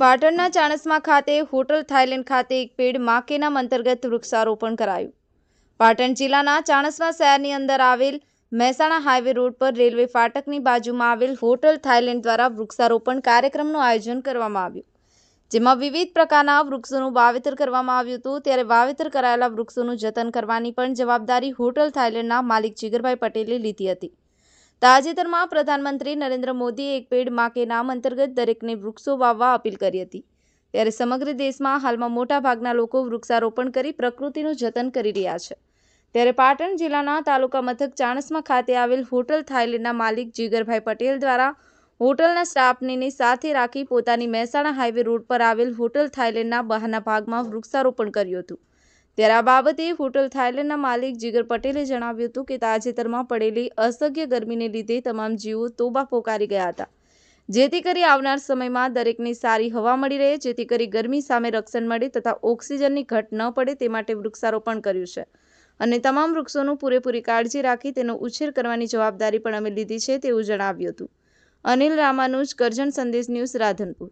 પાટણના ચાણસમા ખાતે hotel Thailand ખાતે એક પેડ મા નામ અંતર્ગત વૃક્ષારોપણ કરાયું. પાટણ જિલ્લાના ચાણસમા શહેરની અંદર આવેલ મહેસાણા હાઈવે રોડ પર રેલવે ફાટકની બાજુમાં આવેલ હોટલ થાઇલેન્ડ દ્વારા વૃક્ષારોપણ કાર્યક્રમનું આયોજન કરવામાં આવ્યું. જેમાં વિવિધ પ્રકારના વૃક્ષોનું વાવેતર કરવામાં આવ્યું હતું. ત્યારે વાવેતર કરાયેલા વૃક્ષોનું જતન કરવાની પણ જવાબદારી હોટલ થાઈલેન્ડના માલિક જીગરભાઈ પટેલે લીધી હતી. તાજેતરમાં પ્રધાનમંત્રી નરેન્દ્ર મોદીએ એક પેડમાં કે નામ અંતર્ગત દરેકને વૃક્ષો વાવવા અપીલ કરી હતી. ત્યારે સમગ્ર દેશમાં હાલમાં મોટા ભાગના લોકો વૃક્ષારોપણ કરી પ્રકૃતિનું જતન કરી રહ્યા છે. ત્યારે પાટણ જિલ્લાના તાલુકા મથક ચાણસમા ખાતે આવેલ હોટલ થાઈલેન્ડના માલિક જીગરભાઈ પટેલ દ્વારા હોટલના સ્ટાફને સાથે રાખી પોતાની મહેસાણા હાઈવે રોડ પર આવેલ હોટલ થાઈલેન્ડના બહારના ભાગમાં વૃક્ષારોપણ કર્યું હતું. ત્યારે આ બાબતે હોટલ થાઈલેન્ડના માલિક જીગર પટેલે જણાવ્યું હતું કે તાજેતરમાં પડેલી અસહ્ય ગરમીને લીધે તમામ જીવો તોબા પોકારી ગયા હતા. જેથી કરી આવનાર સમયમાં દરેકને સારી હવા મળી રહે, જેથી કરી ગરમી સામે રક્ષણ મળે તથા ઓક્સિજનની ઘટ ન પડે તે માટે વૃક્ષારોપણ કર્યું છે. અને તમામ વૃક્ષોનું પૂરેપૂરી કાળજી રાખી તેનો ઉછેર કરવાની જવાબદારી પણ અમે લીધી છે તેવું જણાવ્યું હતું. અનિલ રામાનુજ, કરજણ સંદેશ ન્યૂઝ રાધનપુર.